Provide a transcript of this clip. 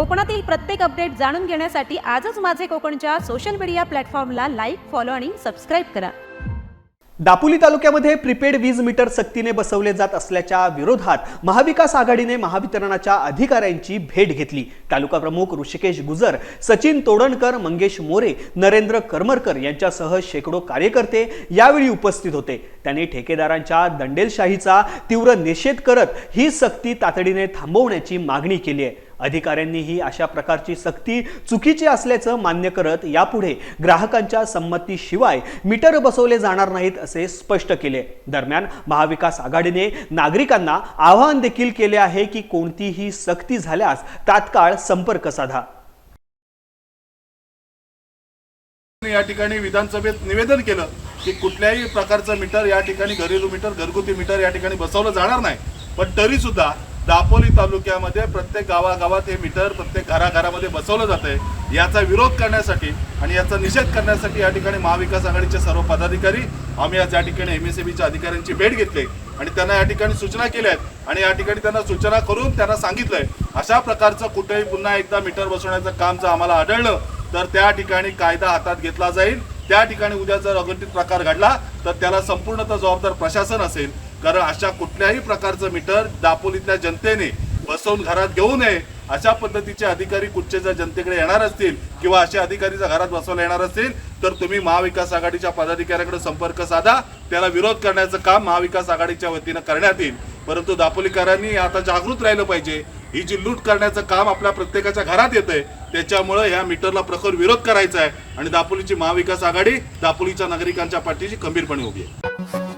कोकणातील प्रत्येक अपडेट जाणून घेण्यासाठी आजच माझे कोकणच्या सोशल मीडिया प्लॅटफॉर्मला लाईक फॉलो आणि सबस्क्राईब करा. दापोली तालुक्यामध्ये प्रीपेड वीज मीटर सक्तीने बसवले जात असल्याच्या विरोधात महाविकास आघाडीने महावितरणाच्या अधिकाऱ्यांची भेट घेतली. तालुका प्रमुख ऋषिकेश गुजर सचिन तोडणकर मंगेश मोरे नरेंद्र करमरकर यांच्यासह शेकडो कार्यकर्ते यावेळी उपस्थित होते. त्यांनी ठेकेदारांच्या दंडेलशाहीचा तीव्र निषेध करत ही सक्ती तातडीने थांबवण्याची मागणी केली आहे. अधिकाऱ्यांनीही अशा प्रकारची सक्ती चुकीची असल्याचं मान्य करत यापुढे ग्राहकांच्या संमतीशिवाय मीटर बसवले जाणार नाहीत असे स्पष्ट केले. दरम्यान महाविकास आघाडीने नागरिकांना आवाहन देखील केले आहे की कोणतीही सक्ती झाल्यास तात्काळ संपर्क साधा. या ठिकाणी विधानसभेत निवेदन केलं की कुठल्याही प्रकारचं मीटर या ठिकाणी घरेलू मीटर घरगुती मीटर या ठिकाणी बसवलं जाणार नाही. पण तरी सुद्धा दापोली तालुक्यामध्ये प्रत्येक गावागावात हे मीटर प्रत्येक घराघरामध्ये बसवलं जात आहे याचा विरोध करण्यासाठी आणि याचा निषेध करण्यासाठी या ठिकाणी महाविकास आघाडीचे सर्व पदाधिकारी आम्ही आज या ठिकाणी एम एस अधिकाऱ्यांची भेट घेतली आणि त्यांना या ठिकाणी सूचना केल्या आहेत. आणि या ठिकाणी त्यांना सूचना करून त्यांना सांगितलंय अशा प्रकारचं कुठेही पुन्हा एकदा मीटर बसवण्याचं काम जर आम्हाला आढळलं तर त्या ठिकाणी कायदा हातात घेतला जाईल. त्या ठिकाणी उद्या जर अघटित प्रकार घडला तर त्याला संपूर्णतः जबाबदार प्रशासन असेल. कारण अशा कुठल्याही प्रकारचं मीटर दापोलीतल्या जनतेने बसवून घरात घेऊ नये अशा पद्धतीचे अधिकारी कुठचे जनतेकडे येणार असतील किंवा असे अधिकारी जर घरात बसवायला येणार असतील तर तुम्ही महाविकास आघाडीच्या पदाधिकाऱ्याकडे संपर्क साधा. त्याला विरोध करण्याचं काम महाविकास आघाडीच्या वतीनं करण्यात येईल. परंतु दापोलीकरांनी आता जागृत राहिलं पाहिजे. ही जी लूट करण्याचं काम आपल्या प्रत्येकाच्या घरात येतंय त्याच्यामुळे ह्या मीटरला प्रखर विरोध करायचा आहे आणि दापोलीची महाविकास आघाडी दापोलीच्या नागरिकांच्या पाठीशी खंबीरपणे उभी आहे.